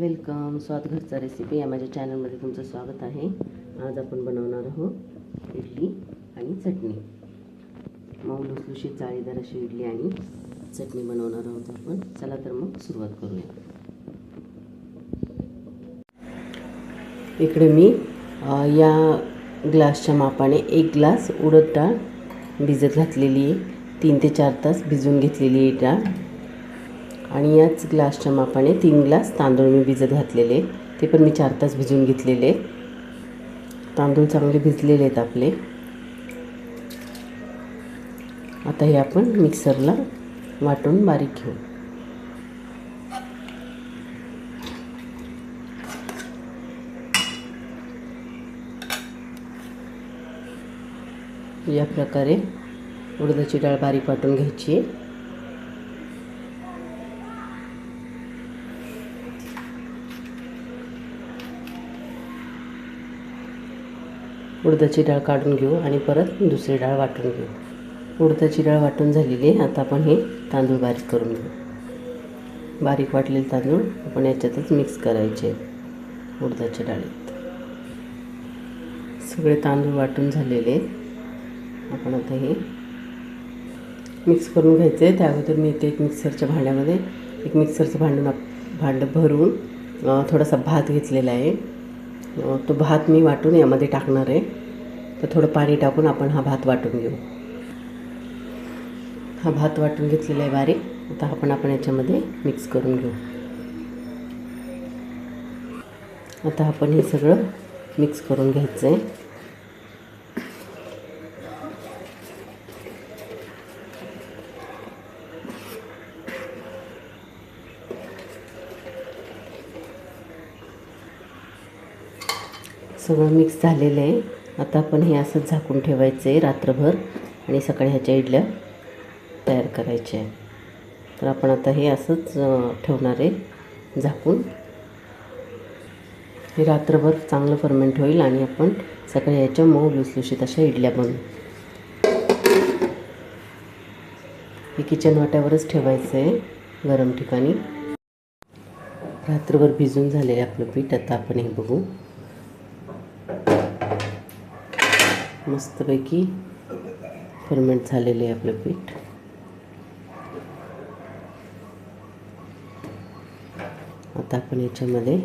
Welcome स्वाद घरचा recipe या माझ्या चॅनलमध्ये तुमचं स्वागत आहे. आज आपण बनवणार आहोत इडली आणि चटणी. मऊ लुसलुशीत जाळीदार अशी इडली आणि चटणी बनवणार आहोत आपण. चला तर मग सुरुवात करूया. इकडे मी या ग्लासच्या मापाने एक ग्लास उडद डाळ भिजत घातलेली आहे. तीन ते चार तास भिजवून घेतलेली आहे डाळ. आणि याच ग्लासच्या मापाने तीन ग्लास तांदूळ मी भिजत घातलेले ते पण मी चार तास भिजून घेतलेले तांदूळ चांगले भिजलेले आहेत आपले. आता हे आपण मिक्सरला वाटून बारीक घेऊ. या प्रकारे उडदाची डाळ बारीक वाटून घ्यायची आहे. उडदाची डाळ काढून घेऊ आणि परत दुसरी डाळ वाटून घेऊ. उडदाची डाळ वाटून झालेली आहे. आता आपण हे तांदूळ बारीक करून घेऊ. बारीक वाटलेले तांदूळ आपण याच्यातच मिक्स करायचे उडदाच्या डाळीत. सगळे तांदूळ वाटून झालेले आपण आता हे मिक्स करून घ्यायचे त्या अगोदर मी इथे एक मिक्सरच्या भांड्यामध्ये एक मिक्सरचं भांडून भांडं भरून थोडासा भात घेतलेला आहे. तो भात मी वाटून यामध्ये टाकणार आहे. तर थोडं पाणी टाकून आपण हा भात वाटून घेऊ. हा भात वाटून घेतलेला आहे बारीक. आता आपण आपण याच्यामध्ये मिक्स करून घेऊ. आता आपण हे सगळं मिक्स करून घ्यायचं आहे सगळं मिक्स झालेलं आहे. आता आपण हे असंच झाकून ठेवायचं आहे रात्रभर आणि सकाळी ह्याच्या इडल्या तयार करायच्या आहे तर आपण आता हे असंच ठेवणार आहे झाकून. हे रात्रभर चांगलं फर्मेंट होईल आणि आपण सकाळी ह्याच्या मऊ लुसलुशीत अशा इडल्या बनवू. हे किचन वाट्यावरच ठेवायचं आहे गरम ठिकाणी. रात्रभर भिजून झालेलं आपलं पीठ. आता आपण हे बघू. मस्तपैकी फर्मेंट झालेले आहे आपलं पीठ. आता आपण याच्यामध्ये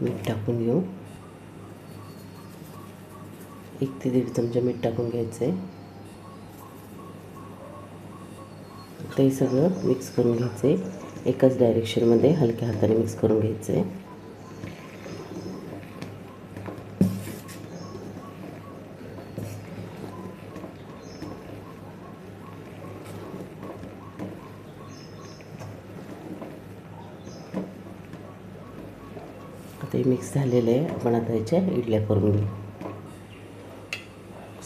मीठ टाकून घेऊ. एक ते दीड चमचा मीठ टाकून घ्यायचं आहे ते सगळं मिक्स करून घ्यायचं आहे एकाच डायरेक्शनमध्ये हलक्या हाताने मिक्स करून घ्यायचं आहे ते मिक्स झालेलं आहे. आपण आता याच्या इडल्या करून घेऊ.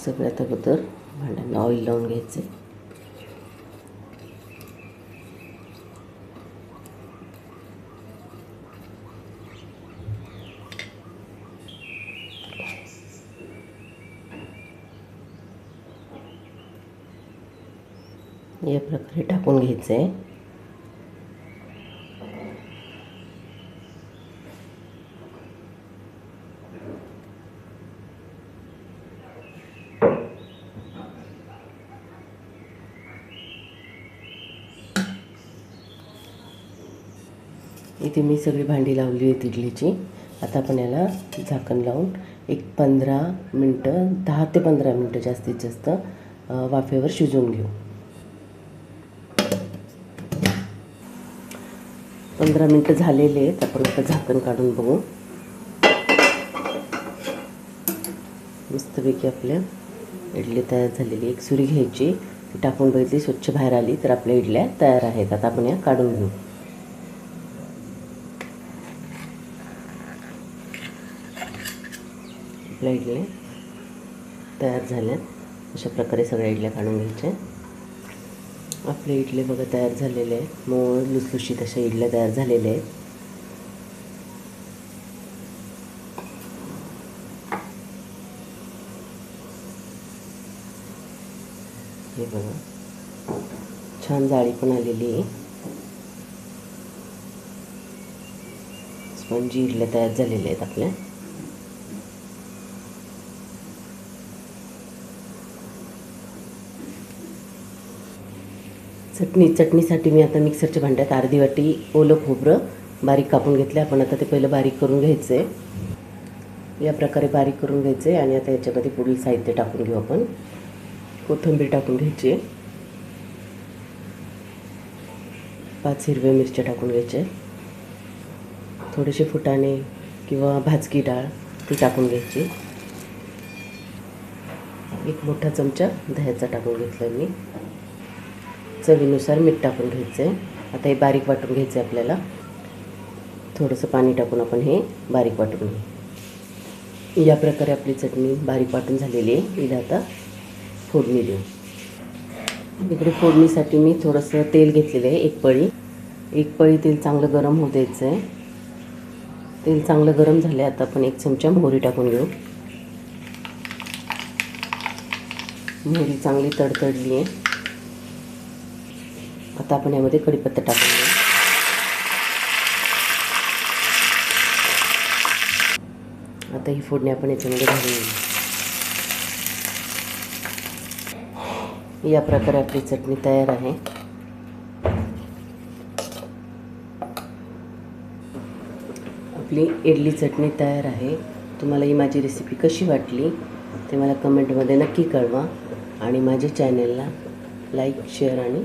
सगळ्यात अगोदर भांड्यांना ऑइल लावून घ्यायचं. आहे या प्रकारे टाकून घ्यायचं. आहे इथे मी सगळी भांडी लावली आहेत इडलीची आता आपण याला झाकण लावून एक पंधरा मिनटं दहा ते पंधरा मिनटं जास्तीत जास्त वाफेवर शिजवून घेऊ. पंधरा मिनटं झालेले आहेत. आपण आता झाकण काढून बघू. मस्तपैकी आपल्या इडली तयार झालेली एक सुरी घ्यायची. ती टाकून बघितली स्वच्छ बाहेर आली तर आपल्या इडल्या तयार आहेत. आता आपण या काढून घेऊ. आपल्या इडल्या तयार झाल्यात. अशा प्रकारे सगळ्या इडल्या काढून घ्यायच्या. आपले इडले बघा तयार झालेले आहेत. मोळ लुसलुशीत अशा इडल्या तयार झालेल्या आहेत. हे बघा. छान जाळी पण आलेली आहे. स्पंजी इडल्या तयार झालेल्या आहेत आपल्या. चटणी चटणीसाठी मी आता मिक्सरच्या भांड्यात अर्धी वाटी ओलं खोबरं बारीक कापून घेतलं आपण आता ते पहिलं बारीक करून घ्यायचं आहे या प्रकारे बारीक करून घ्यायचं आहे आणि आता याच्यामध्ये पुढील साहित्य टाकून घेऊ आपण. कोथिंबीर टाकून घ्यायची. आहे पाच हिरव्या मिरच्या टाकून घ्यायच्या. थोडेसे फुटाणे किंवा भाजकी डाळ ती टाकून घ्यायची. एक मोठा चमचा दह्याचा टाकून घेतला मी. चवीनुसार मीठ टाकून घ्यायचं आहे आता हे बारीक वाटून घ्यायचं आहे आपल्याला. थोडंसं पाणी टाकून आपण हे बारीक वाटून घेऊ. या प्रकारे आपली चटणी बारीक वाटून झालेली आहे. हिला आता फोडणी देऊ. इकडे फोडणीसाठी मी थोडंसं तेल घेतलेलं आहे एक पळी. एक पळी तेल चांगलं गरम होऊ द्यायचं आहे तेल चांगलं गरम झालं आता आपण एक चमचा मोहरी टाकून घेऊ. मोहरी चांगली तडतडली आहे. आता आपण यामध्ये कडीपत्ता टाकून देऊ आता ही फोडणी आपण याच्यामध्ये घालून या प्रकारे आपली चटणी तयार आहे. आपली इडली चटणी तयार आहे. तुम्हाला ही माझी रेसिपी कशी वाटली ते मला कमेंटमध्ये नक्की कळवा. आणि माझ्या चॅनलला लाईक शेअर आणि